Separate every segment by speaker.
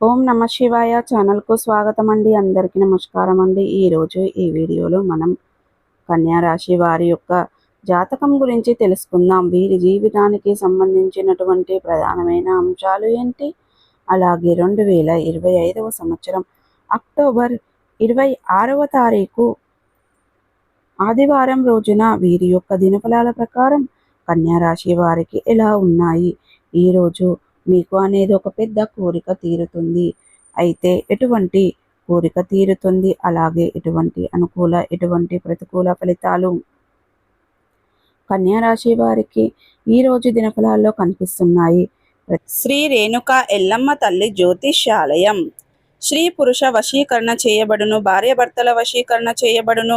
Speaker 1: ఓం నమ శివాయ ఛానల్కు స్వాగతం అండి అందరికీ నమస్కారం అండి ఈరోజు ఈ వీడియోలో మనం కన్యా రాశి వారి యొక్క జాతకం గురించి తెలుసుకుందాం. వీరి జీవితానికి సంబంధించినటువంటి ప్రధానమైన అంశాలు ఏంటి? అలాగే రెండు వేల ఇరవై ఐదవ సంవత్సరం అక్టోబర్ ఇరవై ఆరవ తారీఖు ఆదివారం రోజున వీరి యొక్క దినఫలాల ప్రకారం కన్యా రాశి వారికి ఎలా ఉన్నాయి? ఈరోజు మీకు అనేది ఒక పెద్ద కోరిక తీరుతుంది. అయితే ఎటువంటి కోరిక తీరుతుంది? అలాగే ఎటువంటి అనుకూల ఎటువంటి ప్రతికూల ఫలితాలు? కన్యా రాశి వారికి ఈ రోజు దినఫలాల్లో కనిపిస్తున్నాయి. శ్రీ రేణుక ఎల్లమ్మ తల్లి జ్యోతిష్యాలయం. స్త్రీ పురుష వశీకరణ చేయబడును భార్యాభర్తల వశీకరణ చేయబడును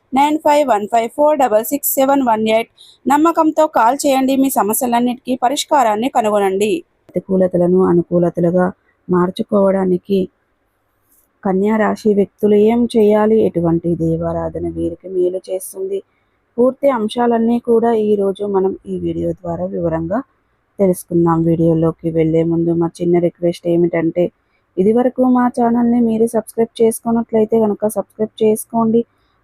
Speaker 1: nine five one five four double six seven one eight నమ్మకంతో కాల్ చేయండి. మీ సమస్యలన్నిటికీ పరిష్కారాన్ని కనుగొనండి. ప్రతికూలతలను అనుకూలతలుగా మార్చుకోవడానికి కన్యా రాశి వ్యక్తులు ఏం చేయాలి? ఎటువంటి దేవారాధన వీరికి మేలు చేస్తుంది? పూర్తి అంశాలన్నీ కూడా ఈరోజు మనం ఈ వీడియో ద్వారా వివరంగా తెలుసుకుందాం. వీడియోలోకి వెళ్ళే ముందు మా చిన్న రిక్వెస్ట్ ఏమిటంటే ఇదివరకు మా ఛానల్ని మీరు సబ్స్క్రైబ్ చేసుకున్నట్లయితే కనుక సబ్స్క్రైబ్ చేసుకోండి.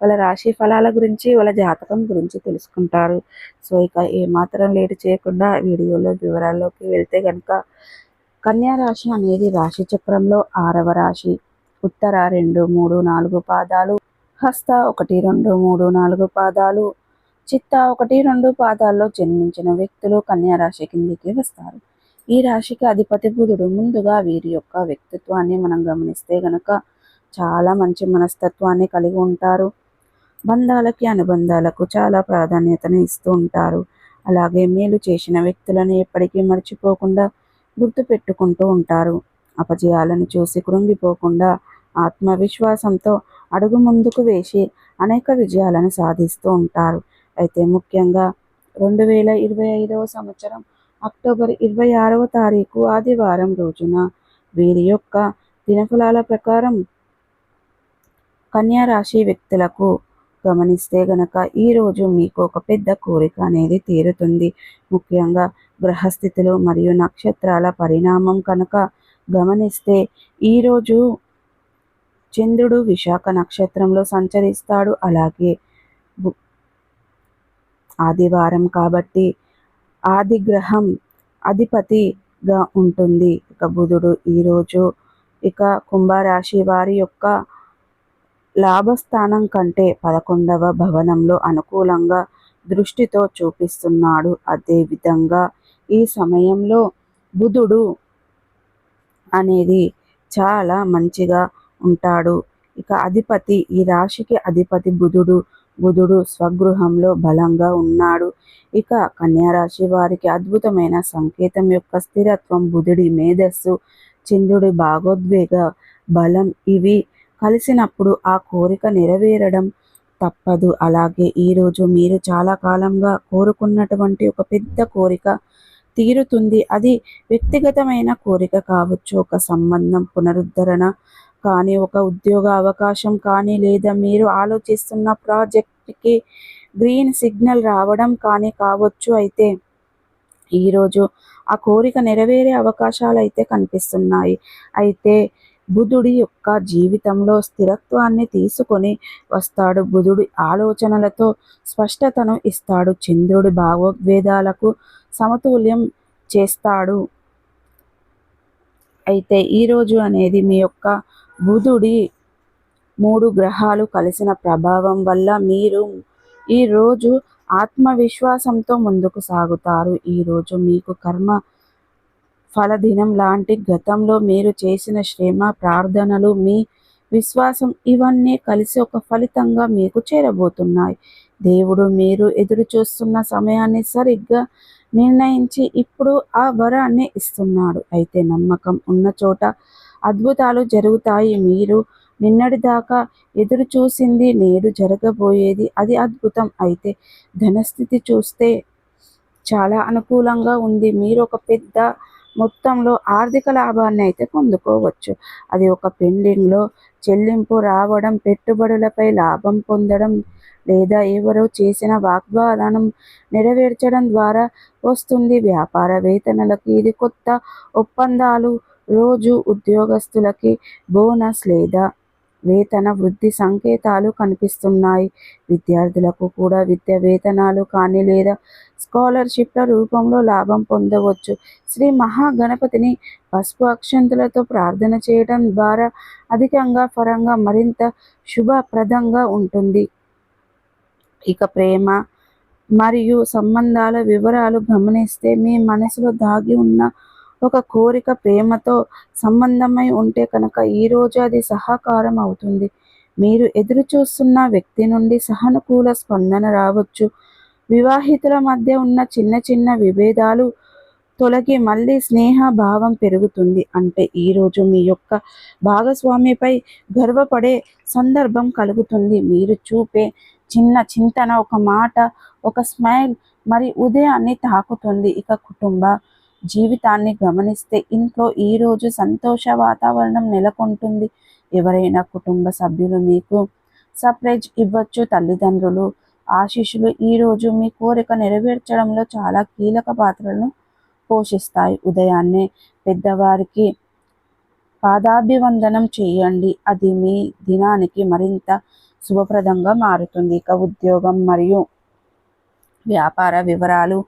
Speaker 1: వాళ్ళ రాశి ఫలాల గురించి వాళ్ళ జాతకం గురించి తెలుసుకుంటారు. సో ఇక ఏమాత్రం లేట్ చేయకుండా వీడియోలో వివరాల్లోకి వెళ్తే కనుక కన్యా రాశి అనేది రాశి చక్రంలో ఆరవ రాశి. ఉత్తర రెండు మూడు నాలుగు పాదాలు హస్త ఒకటి రెండు మూడు నాలుగు పాదాలు చిత్త ఒకటి రెండు పాదాల్లో జన్మించిన వ్యక్తులు కన్యా రాశి కిందికి వస్తారు. ఈ రాశికి అధిపతి బుధుడు ముందుగా వీరి యొక్క వ్యక్తిత్వాన్ని మనం గమనిస్తే గనక చాలా మంచి మనస్తత్వాన్ని కలిగి ఉంటారు. బంధాలకి అనుబంధాలకు చాలా ప్రాధాన్యతను ఇస్తూ ఉంటారు. అలాగే మేలు చేసిన వ్యక్తులను ఎప్పటికీ మర్చిపోకుండా గుర్తుపెట్టుకుంటూ ఉంటారు. అపజయాలను చూసి కృంగిపోకుండా ఆత్మవిశ్వాసంతో అడుగు ముందుకు వేసి అనేక విజయాలను సాధిస్తూ ఉంటారు. అయితే ముఖ్యంగా రెండు వేల ఇరవై ఐదవ సంవత్సరం అక్టోబర్ ఇరవై ఆరవ తారీఖు ఆదివారం రోజున వీరి యొక్క దినఫలాల ప్రకారం కన్యా రాశి వ్యక్తులకు గమనిస్తే గనక ఈరోజు మీకు ఒక పెద్ద కోరిక అనేది తీరుతుంది. ముఖ్యంగా గ్రహస్థితులు మరియు నక్షత్రాల పరిణామం కనుక గమనిస్తే ఈరోజు చంద్రుడు విశాఖ నక్షత్రంలో సంచరిస్తాడు. అలాగే ఆదివారం కాబట్టి ఆది గ్రహం అధిపతిగా ఉంటుంది. ఇక బుధుడు ఈరోజు ఇక కుంభరాశి వారి యొక్క లాభస్థానం కంటే పదకొండవ భవనంలో అనుకూలంగా దృష్టితో చూపిస్తున్నాడు. అదేవిధంగా ఈ సమయంలో బుధుడు అనేది చాలా మంచిగా ఉంటాడు. ఇక అధిపతి ఈ రాశికి అధిపతి బుధుడు బుధుడు స్వగృహంలో బలంగా ఉన్నాడు. ఇక కన్యారాశి వారికి అద్భుతమైన సంకేతం యొక్క స్థిరత్వం బుధుడి మేధస్సు చంద్రుడి భాగోద్వేగ బలం ఇవి కలిసినప్పుడు ఆ కోరిక నెరవేరడం తప్పదు. అలాగే ఈరోజు మీరు చాలా కాలంగా కోరుకున్నటువంటి ఒక పెద్ద కోరిక తీరుతుంది. అది వ్యక్తిగతమైన కోరిక కావచ్చు ఒక సంబంధం పునరుద్ధరణ కానీ ఒక ఉద్యోగ అవకాశం కానీ లేదా మీరు ఆలోచిస్తున్న ప్రాజెక్ట్కి గ్రీన్ సిగ్నల్ రావడం కానీ కావచ్చు అయితే ఈరోజు ఆ కోరిక నెరవేరే అవకాశాలు అయితే కనిపిస్తున్నాయి. అయితే బుధుడి యొక్క జీవితంలో స్థిరత్వాన్ని తీసుకొని వస్తాడు. బుధుడి ఆలోచనలతో స్పష్టతను ఇస్తాడు. చంద్రుడి భావోద్వేదాలకు సమతుల్యం చేస్తాడు. అయితే ఈరోజు అనేది మీ యొక్క బుధుడి మూడు గ్రహాలు కలిసిన ప్రభావం వల్ల మీరు ఈరోజు ఆత్మవిశ్వాసంతో ముందుకు సాగుతారు. ఈరోజు మీకు కర్మ ఫలదినం లాంటి గతంలో మీరు చేసిన శ్రమ ప్రార్థనలు మీ విశ్వాసం ఇవన్నీ కలిసి ఒక ఫలితంగా మీకు చేరబోతున్నాయి. దేవుడు మీరు ఎదురు చూస్తున్న సమయాన్ని సరిగ్గా నిర్ణయించి ఇప్పుడు ఆ వరాన్ని ఇస్తున్నాడు. అయితే నమ్మకం ఉన్న చోట అద్భుతాలు జరుగుతాయి. మీరు నిన్నటి దాకా ఎదురు చూసింది నేడు జరగబోయేది అది అద్భుతం. అయితే ధనస్థితి చూస్తే చాలా అనుకూలంగా ఉంది. మీరు ఒక పెద్ద మొత్తంలో ఆర్థిక లాభాన్ని అయితే పొందుకోవచ్చు. అది ఒక పెండింగ్లో చెల్లింపు రావడం పెట్టుబడులపై లాభం పొందడం లేదా ఎవరో చేసిన వాగ్వాదనం నెరవేర్చడం ద్వారా వస్తుంది. వ్యాపార వేతనలకు ఇది కొత్త ఒప్పందాలు రోజు ఉద్యోగస్తులకి బోనస్ లేదా వేతన వృద్ధి సంకేతాలు కనిపిస్తున్నాయి. విద్యార్థులకు కూడా విద్య వేతనాలు కానీ లేదా స్కాలర్షిప్ల రూపంలో లాభం పొందవచ్చు. శ్రీ మహాగణపతిని పసుపు అక్షంతులతో ప్రార్థన చేయడం ద్వారా అధికంగా పరంగా మరింత శుభప్రదంగా ఉంటుంది. ఇక ప్రేమ మరియు సంబంధాల వివరాలు గమనిస్తే మీ మనసులో దాగి ఉన్న ఒక కోరిక ప్రేమతో సంబంధమై ఉంటే కనుక ఈరోజు అది సహకారం అవుతుంది. మీరు ఎదురు చూస్తున్న వ్యక్తి నుండి సహనుకూల స్పందన రావచ్చు. వివాహితుల మధ్య ఉన్న చిన్న చిన్న విభేదాలు తొలగి మళ్ళీ స్నేహ భావం పెరుగుతుంది. అంటే ఈరోజు మీ యొక్క భాగస్వామిపై గర్వపడే సందర్భం కలుగుతుంది. మీరు చూపే చిన్న చింతన ఒక మాట ఒక స్మైల్ మరి ఉదయాన్ని తాకుతుంది. ఇక కుటుంబ జీవితాన్ని గమనిస్తే ఇంట్లో ఈరోజు సంతోష వాతావరణం నెలకొంటుంది. ఎవరైనా కుటుంబ సభ్యులు మీకు సర్ప్రైజ్ ఇవ్వచ్చు. తల్లిదండ్రులు ఆశీస్సులు ఈరోజు మీ కోరిక నెరవేర్చడంలో చాలా కీలక పాత్రలను పోషిస్తాయి. ఉదయాన్నే పెద్దవారికి పాదాభివందనం చేయండి. అది మీ దినానికి మరింత శుభప్రదంగా మారుతుంది. ఇక ఉద్యోగం మరియు వ్యాపార వివరాలు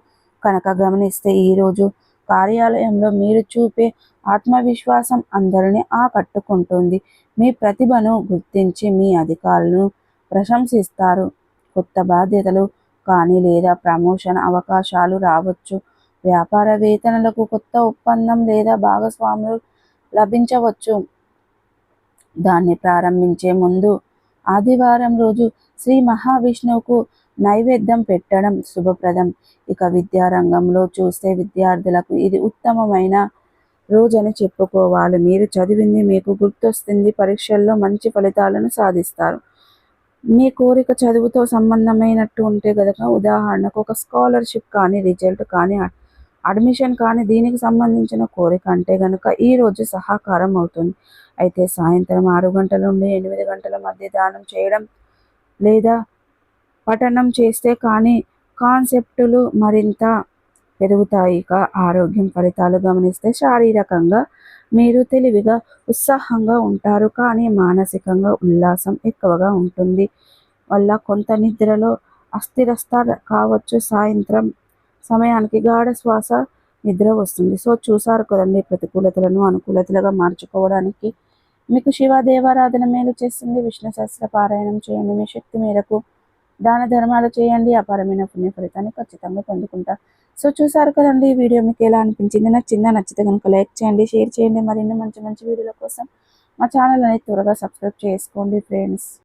Speaker 1: కనుక గమనిస్తే ఈరోజు కార్యాలయంలో మీరు చూపే ఆత్మవిశ్వాసం అందరినీ ఆకట్టుకుంటుంది. మీ ప్రతిభను గుర్తించి మీ అధికారులను ప్రశంసిస్తారు. కొత్త బాధ్యతలు కానీ లేదా ప్రమోషన్ అవకాశాలు రావచ్చు. వ్యాపార వేతనలకు కొత్త ఒప్పందం లేదా భాగస్వాములు లభించవచ్చు. దాన్ని ప్రారంభించే ముందు ఆదివారం రోజు శ్రీ మహావిష్ణువుకు నైవేద్యం పెట్టడం శుభప్రదం. ఇక విద్యారంగంలో చూస్తే విద్యార్థులకు ఇది ఉత్తమమైన రోజని చెప్పుకోవాలి. మీరు చదివింది మీకు గుర్తొస్తుంది. పరీక్షల్లో మంచి ఫలితాలను సాధిస్తారు. మీ కోరిక చదువుతో సంబంధమైనట్టు ఉంటే కనుక ఉదాహరణకు ఒక స్కాలర్షిప్ కానీ రిజల్ట్ కానీ అడ్మిషన్ కానీ దీనికి సంబంధించిన కోరిక అంటే కనుక ఈరోజు సహకారం అవుతుంది. అయితే సాయంత్రం ఆరు గంటల నుండి ఎనిమిది గంటల మధ్య దానం చేయడం లేదా పఠనం చేస్తే కానీ కాన్సెప్టులు మరింత పెరుగుతాయి. ఆరోగ్యం ఫలితాలు గమనిస్తే శారీరకంగా మీరు తెలివిగా ఉత్సాహంగా ఉంటారు. కానీ మానసికంగా ఉల్లాసం ఎక్కువగా ఉంటుంది. వల్ల కొంత నిద్రలో అస్థిరస్థ కావచ్చు. సాయంత్రం సమయానికి గాఢ శ్వాస నిద్ర వస్తుంది. సో చూసారు కదండి ప్రతికూలతలను అనుకూలతలుగా మార్చుకోవడానికి. మీకు శివ దేవారాధన మేలు చేస్తుంది. విష్ణు సహస్ర పారాయణం చేయండి. మీ శక్తి మేరకు దాన ధర్మాలు చేయండి అపారమైన పుణ్య ఫలితాన్ని ఖచ్చితంగా పొందుకుంటారు సో చూసారు కదండి ఈ వీడియో మీకు ఎలా అనిపించింది? నచ్చిందా? నచ్చితే కనుక లైక్ చేయండి షేర్ చేయండి. మరిన్ని మంచి మంచి వీడియోల కోసం మా ఛానల్ అనేది త్వరగా సబ్స్క్రైబ్ చేసుకోండి ఫ్రెండ్స్.